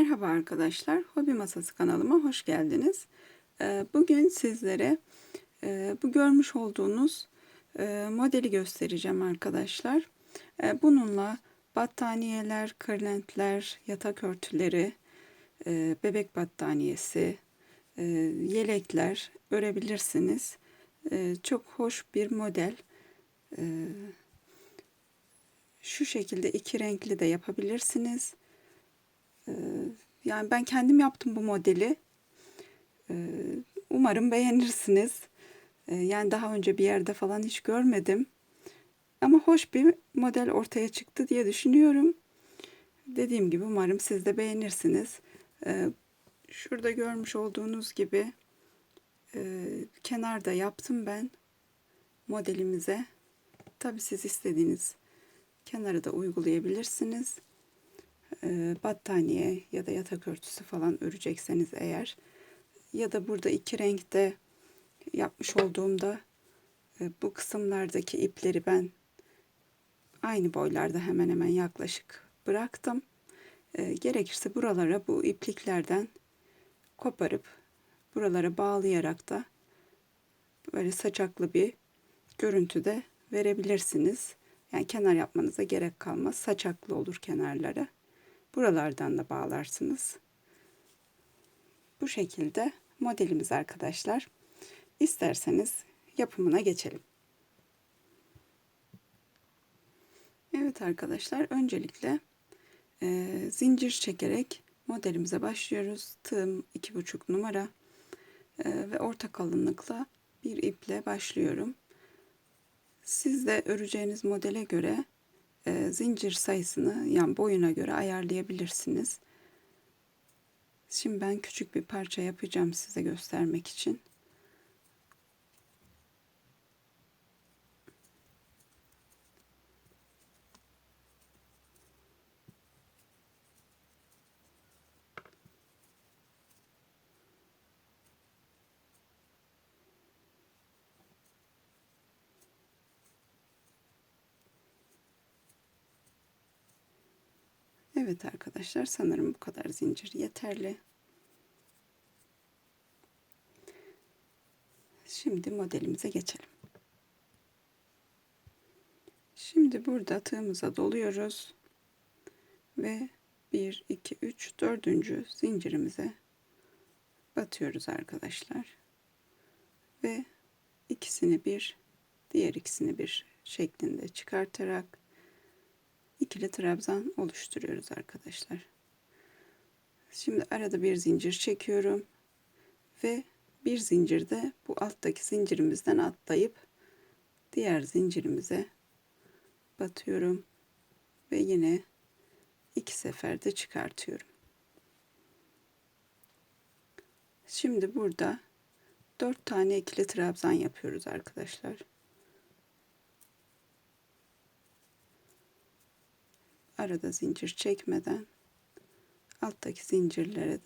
Merhaba arkadaşlar, Hobi Masası kanalıma hoş geldiniz. Ee, Bugün sizlere e, bu görmüş olduğunuz e, modeli göstereceğim arkadaşlar. E, Bununla battaniyeler, kırlentler, yatak örtüleri, bebek battaniyesi, yelekler örebilirsiniz. Çok hoş bir model. Şu şekilde iki renkli de yapabilirsiniz. Ee, Yani ben kendim yaptım bu modeli. Ee, Umarım beğenirsiniz. Ee, Yani daha önce bir yerde falan hiç görmedim. Ama hoş bir model ortaya çıktı diye düşünüyorum. Dediğim gibi umarım siz de beğenirsiniz. Ee, Şurada görmüş olduğunuz gibi e, kenarda yaptım ben modelimize. Tabi siz istediğiniz kenarı da uygulayabilirsiniz e, battaniye ya da yatak örtüsü falan örecekseniz eğer ya da burada iki renkte yapmış olduğumda e, bu kısımlardaki ipleri ben aynı boylarda hemen hemen yaklaşık bıraktım. E, gerekirse buralara bu ipliklerden koparıp buralara bağlayarak da böyle saçaklı bir görüntüde verebilirsiniz. Yani kenar yapmanıza gerek kalmaz. Saçaklı olur kenarları. Buralardan da bağlarsınız. Bu şekilde modelimiz arkadaşlar. İsterseniz yapımına geçelim. Evet arkadaşlar öncelikle e, zincir çekerek modelimize başlıyoruz. Tığım 2,5 numara e, ve orta kalınlıkla bir iple başlıyorum. Siz de öreceğiniz modele göre e, zincir sayısını yani boyuna göre ayarlayabilirsiniz. Şimdi ben küçük bir parça yapacağım size göstermek için. Evet arkadaşlar sanırım bu kadar zincir yeterli. Şimdi modelimize geçelim. Şimdi burada tığımıza doluyoruz. Ve 1, 2, 3, 4. zincirimize batıyoruz arkadaşlar. Ve ikisini bir, diğer ikisini bir şeklinde çıkartarak ikili trabzan oluşturuyoruz arkadaşlar. Şimdi arada bir zincir çekiyorum ve bir zincirde bu alttaki zincirimizden atlayıp diğer zincirimize batıyorum ve yine iki seferde çıkartıyorum. Şimdi burada dört tane ikili trabzan yapıyoruz arkadaşlar. Arada zincir çekmeden alttaki zincirlere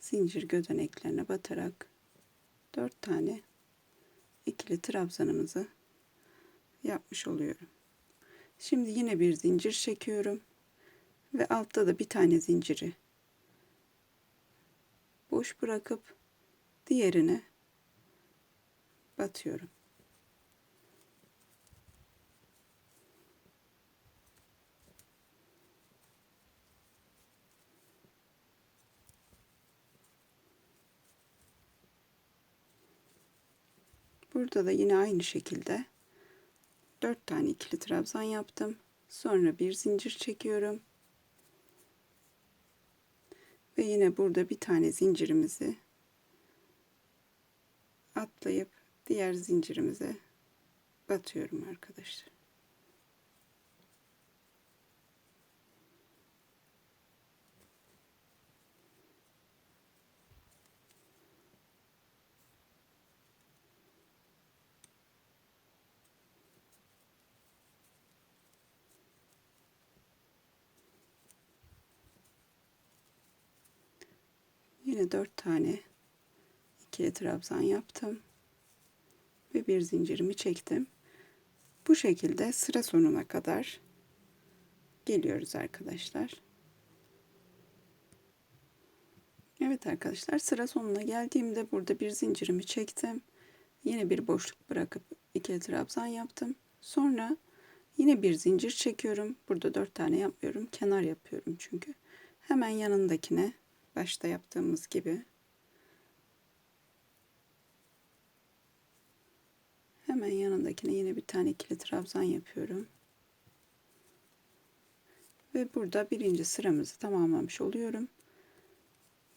zincir gözeneklerine batarak dört tane ikili trabzanımızı yapmış oluyorum. Şimdi yine bir zincir çekiyorum ve altta da bir tane zinciri boş bırakıp diğerine batıyorum. Burada da yine aynı şekilde 4 tane ikili trabzan yaptım. Sonra bir zincir çekiyorum. Ve yine burada bir tane zincirimizi atlayıp diğer zincirimize batıyorum arkadaşlar. Yine dört tane ikili trabzan yaptım. Ve bir zincirimi çektim. Bu şekilde sıra sonuna kadar geliyoruz arkadaşlar. Evet arkadaşlar sıra sonuna geldiğimde burada bir zincirimi çektim. Yine bir boşluk bırakıp ikili trabzan yaptım. Sonra yine bir zincir çekiyorum. Burada dört tane yapmıyorum. Kenar yapıyorum çünkü. Hemen yanındakine başta yaptığımız gibi hemen yanındakine yine bir tane ikili trabzan yapıyorum. Ve burada birinci sıramızı tamamlamış oluyorum.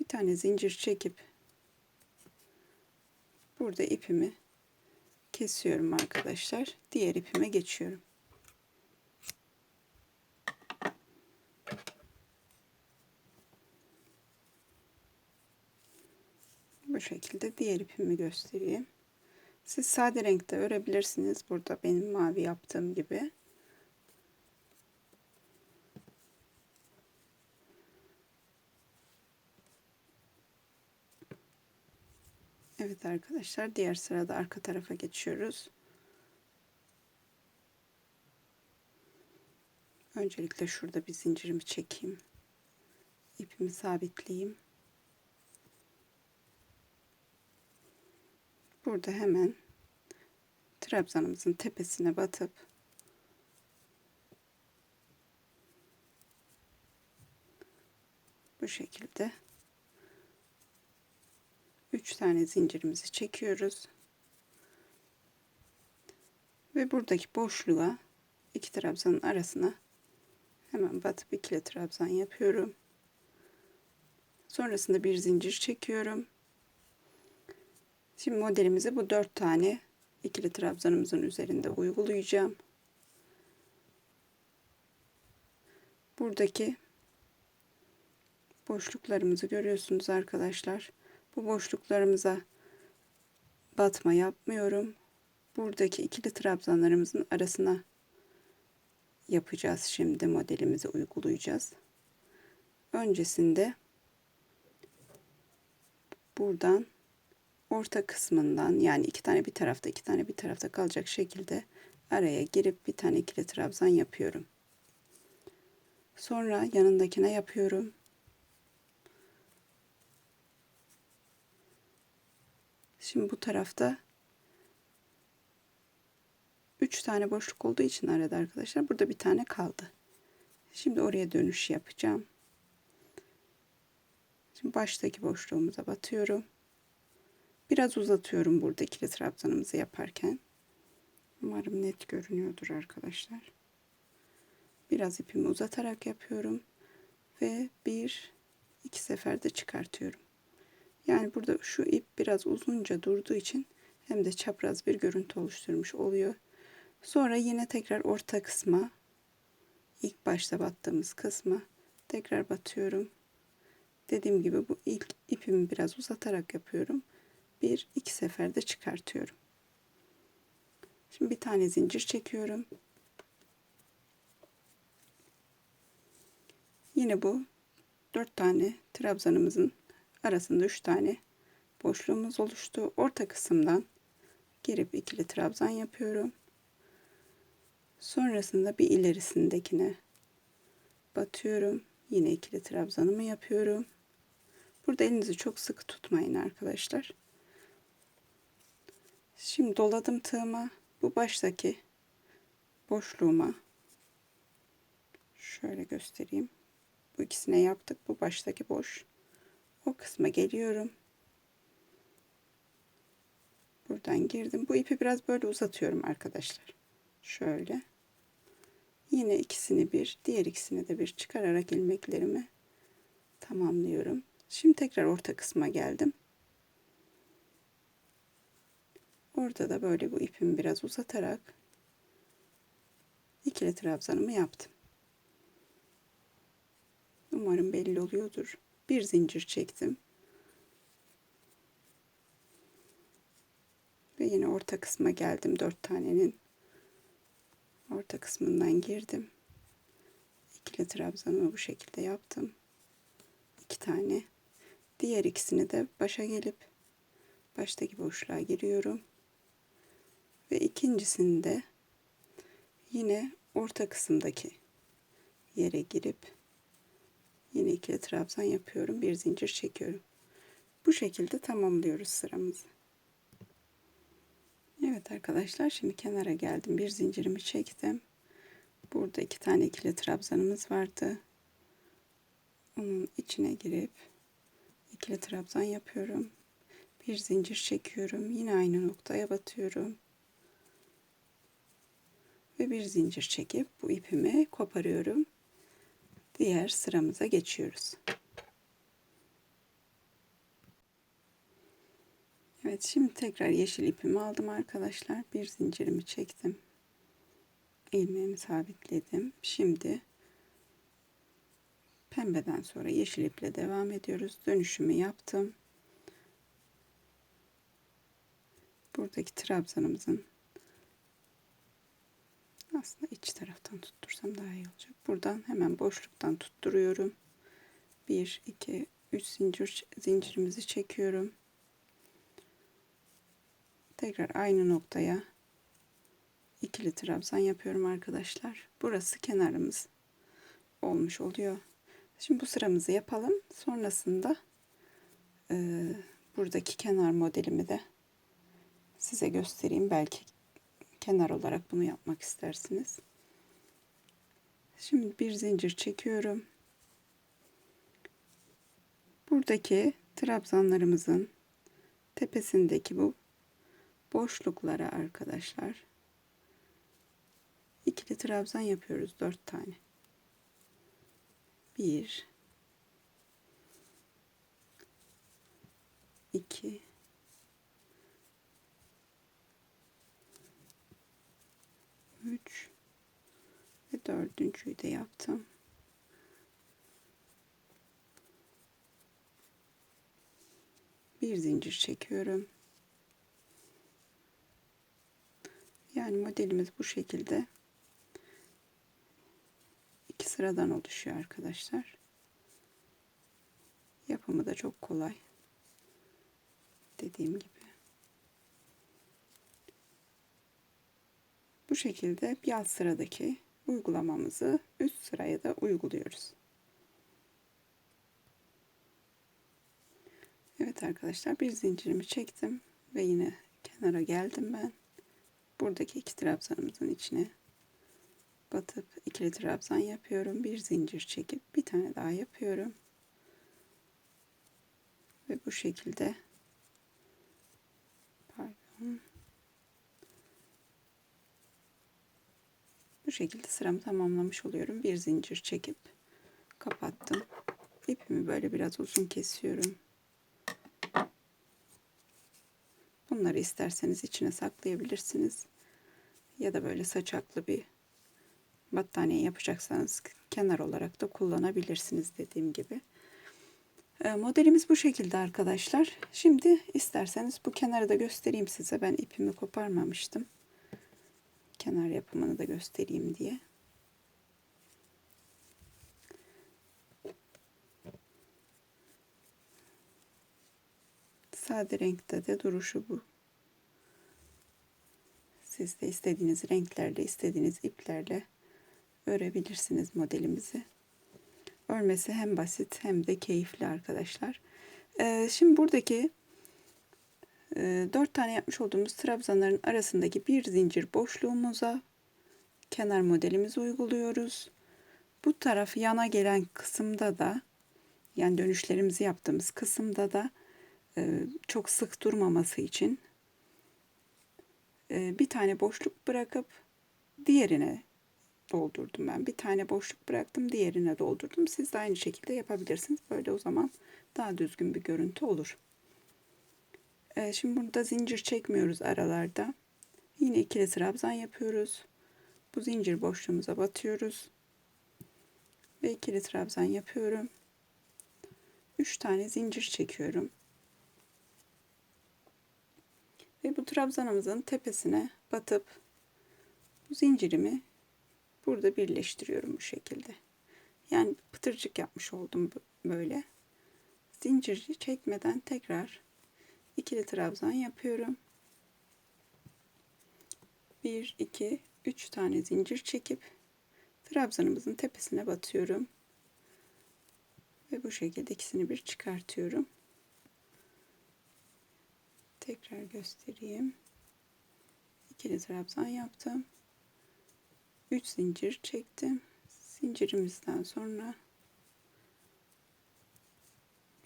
Bir tane zincir çekip burada ipimi kesiyorum arkadaşlar. Diğer ipime geçiyorum. Bu şekilde diğer ipimi göstereyim. Siz sade renkte örebilirsiniz. Burada benim mavi yaptığım gibi. Evet arkadaşlar diğer sırada arka tarafa geçiyoruz. Öncelikle şurada bir zincirimi çekeyim. İpimi sabitleyeyim. Burada hemen trabzanımızın tepesine batıp bu şekilde 3 tane zincirimizi çekiyoruz. Ve buradaki boşluğa iki trabzanın arasına hemen batıp ikili trabzan yapıyorum. Sonrasında bir zincir çekiyorum. Şimdi modelimizi bu dört tane ikili trabzanımızın üzerinde uygulayacağım. Buradaki boşluklarımızı görüyorsunuz arkadaşlar. Bu boşluklarımıza batma yapmıyorum. Buradaki ikili trabzanlarımızın arasına yapacağız şimdi modelimizi uygulayacağız. Öncesinde buradan orta kısmından yani iki tane bir tarafta iki tane bir tarafta kalacak şekilde araya girip bir tane ikili trabzan yapıyorum. Sonra yanındakine yapıyorum. Şimdi bu tarafta 3 tane boşluk olduğu için arada arkadaşlar burada bir tane kaldı. Şimdi oraya dönüş yapacağım. Şimdi baştaki boşluğumuza batıyorum. Biraz uzatıyorum burada ikili trabzanımızı yaparken. Umarım net görünüyordur arkadaşlar. Biraz ipimi uzatarak yapıyorum. Ve bir iki seferde çıkartıyorum. Yani burada şu ip biraz uzunca durduğu için hem de çapraz bir görüntü oluşturmuş oluyor. Sonra yine tekrar orta kısma ilk başta battığımız kısma tekrar batıyorum. Dediğim gibi bu ilk ipimi biraz uzatarak yapıyorum. Bir iki seferde çıkartıyorum. Şimdi bir tane zincir çekiyorum. Yine bu dört tane trabzanımızın arasında 3 tane boşluğumuz oluştu. Orta kısımdan girip ikili trabzan yapıyorum. Sonrasında bir ilerisindekine batıyorum. Yine ikili trabzanımı yapıyorum. Burada elinizi çok sıkı tutmayın arkadaşlar. Şimdi doladım tığıma. Bu baştaki boşluğuma şöyle göstereyim. Bu ikisine yaptık. Bu baştaki boş. O kısma geliyorum. Buradan girdim. Bu ipi biraz böyle uzatıyorum arkadaşlar. Şöyle. Yine ikisini bir, diğer ikisini de bir çıkararak ilmeklerimi tamamlıyorum. Şimdi tekrar orta kısma geldim. Orada da böyle bu ipimi biraz uzatarak ikili trabzanımı yaptım. Umarım belli oluyordur bir zincir çektim. Ve yine orta kısma geldim. Dört tanenin orta kısmından girdim. İkili trabzanımı bu şekilde yaptım. İki tane. Diğer ikisini de başa gelip baştaki boşluğa giriyorum. Ve ikincisini de yine orta kısımdaki yere girip Yine ikili trabzan yapıyorum. Bir zincir çekiyorum. Bu şekilde tamamlıyoruz sıramızı. Evet arkadaşlar şimdi kenara geldim. Bir zincirimi çektim. Burada iki tane ikili trabzanımız vardı. Onun içine girip ikili trabzan yapıyorum. Bir zincir çekiyorum. Yine aynı noktaya batıyorum. Ve bir zincir çekip bu ipimi koparıyorum. Diğer sıramıza geçiyoruz. Evet şimdi tekrar yeşil ipimi aldım arkadaşlar. Bir zincirimi çektim. ilmeğimi sabitledim. Şimdi pembeden sonra yeşil iple devam ediyoruz. Dönüşümü yaptım. Buradaki trabzanımızın aslında iç taraftan tuttursam daha iyi olacak. Buradan hemen boşluktan tutturuyorum. 1 2 3 zincir zincirimizi çekiyorum. Tekrar aynı noktaya ikili trabzan yapıyorum arkadaşlar. Burası kenarımız olmuş oluyor. Şimdi bu sıramızı yapalım. Sonrasında e, buradaki kenar modelimi de size göstereyim. Belki kenar olarak bunu yapmak istersiniz. Şimdi bir zincir çekiyorum. Buradaki trabzanlarımızın tepesindeki bu boşluklara arkadaşlar ikili trabzan yapıyoruz dört tane. Bir, iki, üç ve dördüncüyü de yaptım. Bir zincir çekiyorum. Yani modelimiz bu şekilde. iki sıradan oluşuyor arkadaşlar. Yapımı da çok kolay. Dediğim gibi. Bu şekilde bir alt sıradaki uygulamamızı üst sıraya da uyguluyoruz. Evet arkadaşlar bir zincirimi çektim ve yine kenara geldim ben buradaki iki trabzanımızın içine batıp ikili trabzan yapıyorum. Bir zincir çekip bir tane daha yapıyorum. Ve bu şekilde pardon bu şekilde sıramı tamamlamış oluyorum. Bir zincir çekip kapattım. İpimi böyle biraz uzun kesiyorum. Bunları isterseniz içine saklayabilirsiniz. Ya da böyle saçaklı bir battaniye yapacaksanız kenar olarak da kullanabilirsiniz dediğim gibi. Ee, modelimiz bu şekilde arkadaşlar. Şimdi isterseniz bu kenarı da göstereyim size. Ben ipimi koparmamıştım. Kenar yapımını da göstereyim diye. Sade renkte de duruşu bu. Siz de istediğiniz renklerle, istediğiniz iplerle örebilirsiniz modelimizi. Örmesi hem basit hem de keyifli arkadaşlar. Ee, şimdi buradaki 4 tane yapmış olduğumuz trabzanların arasındaki bir zincir boşluğumuza kenar modelimizi uyguluyoruz. Bu taraf yana gelen kısımda da yani dönüşlerimizi yaptığımız kısımda da e, çok sık durmaması için e, bir tane boşluk bırakıp diğerine doldurdum ben. Bir tane boşluk bıraktım, diğerine doldurdum. Siz de aynı şekilde yapabilirsiniz. Böyle o zaman daha düzgün bir görüntü olur. E, şimdi burada zincir çekmiyoruz aralarda. Yine ikili trabzan yapıyoruz. Bu zincir boşluğumuza batıyoruz. Ve ikili trabzan yapıyorum. 3 tane zincir çekiyorum. Ve bu trabzanımızın tepesine batıp bu zincirimi burada birleştiriyorum bu şekilde. Yani pıtırcık yapmış oldum böyle. Zinciri çekmeden tekrar ikili trabzan yapıyorum. 1 2 3 tane zincir çekip trabzanımızın tepesine batıyorum. Ve bu şekilde ikisini bir çıkartıyorum. Tekrar göstereyim. İkili trabzan yaptım. 3 zincir çektim. Zincirimizden sonra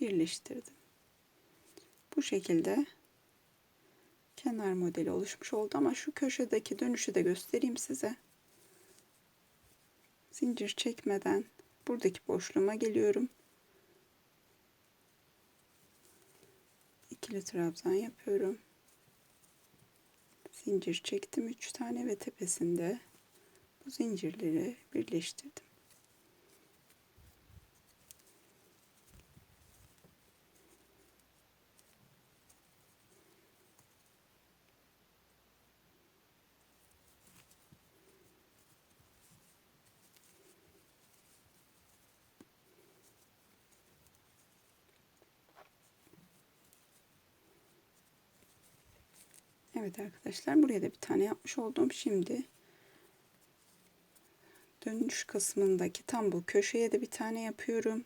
birleştirdim. Bu şekilde kenar modeli oluşmuş oldu ama şu köşedeki dönüşü de göstereyim size. Zincir çekmeden buradaki boşluğuma geliyorum. İkili trabzan yapıyorum. Zincir çektim 3 tane ve tepesinde bu zincirleri birleştirdim. Evet arkadaşlar buraya da bir tane yapmış oldum. Şimdi dönüş kısmındaki tam bu köşeye de bir tane yapıyorum.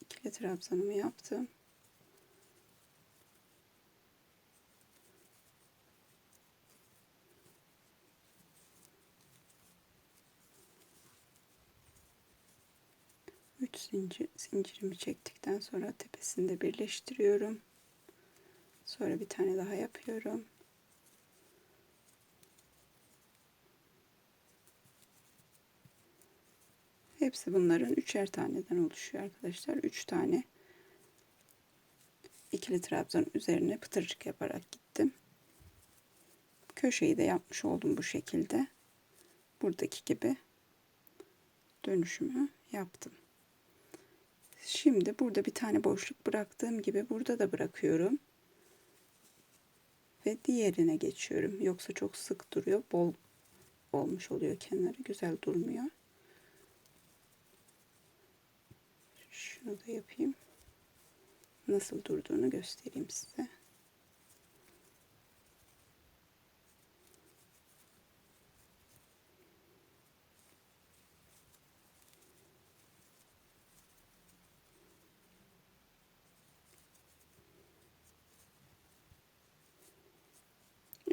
İkili trabzanımı yaptım. Üç zincir, zincirimi çektikten sonra tepesinde birleştiriyorum. Sonra bir tane daha yapıyorum. Hepsi bunların üçer taneden oluşuyor arkadaşlar. Üç tane ikili trabzan üzerine pıtırcık yaparak gittim. Köşeyi de yapmış oldum bu şekilde. Buradaki gibi dönüşümü yaptım. Şimdi burada bir tane boşluk bıraktığım gibi burada da bırakıyorum. Ve diğerine geçiyorum. Yoksa çok sık duruyor. Bol olmuş oluyor kenarı. Güzel durmuyor. Şunu da yapayım. Nasıl durduğunu göstereyim size.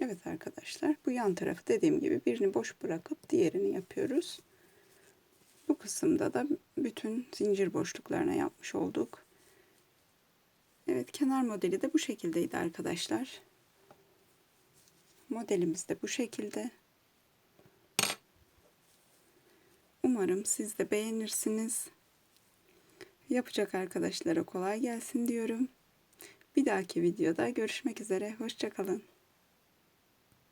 Evet arkadaşlar bu yan tarafı dediğim gibi birini boş bırakıp diğerini yapıyoruz. Bu kısımda da bütün zincir boşluklarına yapmış olduk. Evet kenar modeli de bu şekildeydi arkadaşlar. Modelimiz de bu şekilde. Umarım siz de beğenirsiniz. Yapacak arkadaşlara kolay gelsin diyorum. Bir dahaki videoda görüşmek üzere. Hoşçakalın.